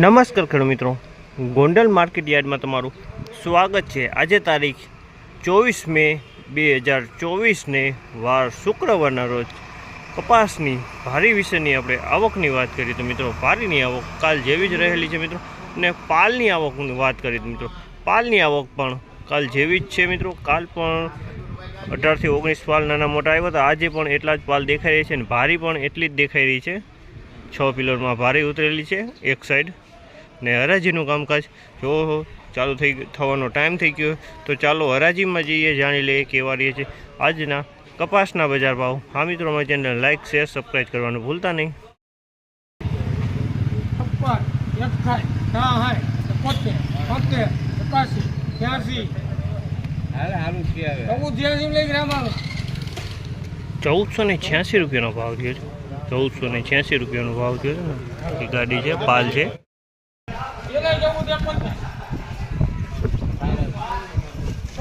નમસ્કાર ખેડૂત મિત્રો. ગોંડલ માર્કેટ યાર્ડમાં તમારું સ્વાગત છે. આજે તારીખ ચોવીસ મે બે હજાર ચોવીસને વાર શુક્રવારના રોજ કપાસની ભારી વિશેની આપણે આવકની વાત કરીએ તો મિત્રો ભારીની આવક કાલ જેવી જ રહેલી છે મિત્રો. અને પાલની આવકની વાત કરીએ તો મિત્રો, પાલની આવક પણ કાલ જેવી જ છે મિત્રો. કાલ પણ અઢારથી ઓગણીસ પાલ નાના મોટા આવ્યા હતા. આજે પણ એટલા જ પાલ દેખાઈ રહી છે અને ભારી પણ એટલી જ દેખાઈ રહી છે. છ પિલરમાં ભારે ઉતરેલી છે. એક સાઈડ ને હરાજીનું કામકાજ. જો ચાલુ થઈ થવાનો ટાઈમ થઈ ગયો. તો ચાલો હરાજીમાં જઈએ જાણી લઈએ કેવા રહીએ છે આજના કપાસના બજાર ભાવ. હા મિત્રો અમારી ચેનલ લાઇક શેર સબસ્ક્રાઈબ કરવાનું ભૂલતા નહીં. ચૌદસો ને છ્યાસી રૂપિયાનો ભાવ થયો છે. ચૌદસો ને છ્યાસી રૂપિયાનો ભાવ થયો છે ને. એ ગાડી છે પાલ છે એને ચૌદ એકોતેર તો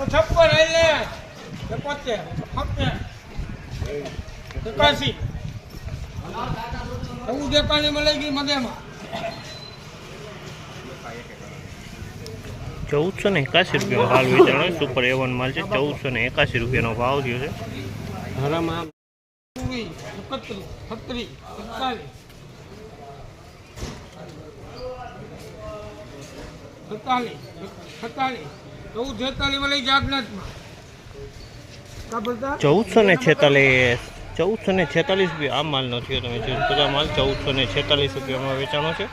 છપ્પન લઈ લે એકાસી ચૌદ એકાસી માં ગઈ મધ્યમાં ચૌદસો ને એકાસી રૂપિયાનો હાલ વેચાણ. સુપર એવન માલ છે, ચૌદસો ને એકાસી રૂપિયાનો ભાવ થયો છે વીસ એકત્રીસ છત્રીસ એકતાલીસ સત્તાલીસ સત્તાલીસ ચૌદ છેતાલીસ લઈ જાગનાથમાં ચૌદસો ને છેતાલીસ ચૌદસો ને છેતાલીસ રૂપિયા આ માલ નથી તમે જોઈ બધા માલ ચૌદસો ને છેતાલીસ રૂપિયામાં વેચાણો છે.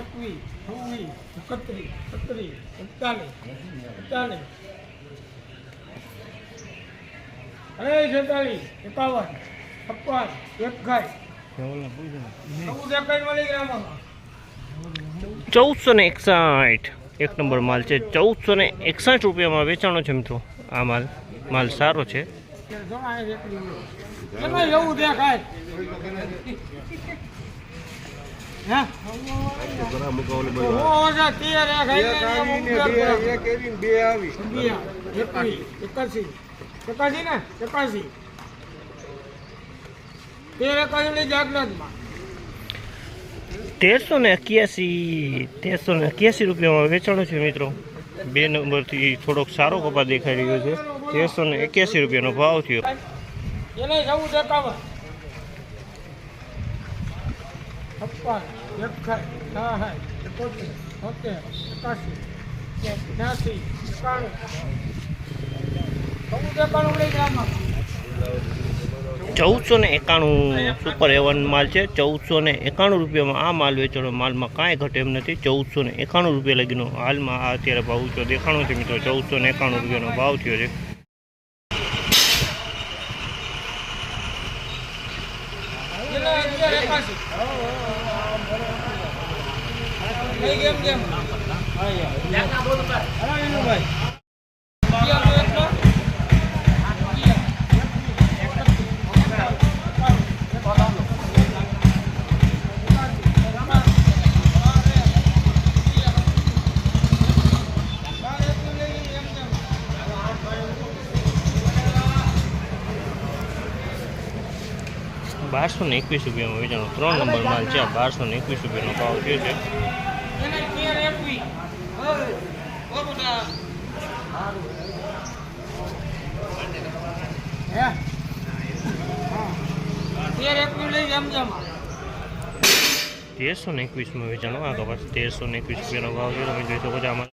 એકવીસ છવ્વીસ એકત્રીસ છત્રીસ એકતાલીસ એકતાલીસ. અરે છેતાલીસ એકાવન છપ્પન એકાઈ ચૌદસો ને એકસાઠ. એક નંબર માલ છે. ચૌદસો ને એકસાઠ રૂપિયામાં વેચાણો છે મિત્રો. આ માલ માલ સારો છે. એકાસી ને એકાસી તેર તેરસો ને એક્યાસી તેરસો ને એક્યાસી રૂપિયામાં વેચાણો છે મિત્રો. બે નંબરથી થોડોક સારો કપા દેખાઈ રહ્યો છે. તેરસો ને એક્યાસી રૂપિયાનો ભાવ થયો. એને જવું લઈ છપ્પન એકસાઠ સાઠ એકોતેર બોતેર એકાસી ત્યાસી એકાણું ચૌદ એકાણું લઈ ગ્રામમાં ચૌદસો ને એકાણું સુપર એવન માલ છે. ચૌદસો ને એકાણું રૂપિયામાં આ માલ વેચાણો માલમાં કાંઈ ઘટે એમ નથી. ચૌદસો ને એકાણું રૂપિયા લગીનો હાલમાં આ અત્યારે ભાવ ઊંચો દેખાણો છે મિત્રો. ચૌદસો ને એકાણું રૂપિયાનો ભાવ થયો છે. એને અગિયાર બારસો ને એકવીસ રૂપિયામાં વેચાણો. ત્રણ નંબર માલ છે બારસો ને એકવીસ રૂપિયાનો ભાવ થયો છે. તેરસો ને એકવીસમાં વેચાણો. આ કપાસ તેરસો ને એકવીસ રૂપિયાનો ભાવ છે. તમે જોઈ શકો છો આમાં.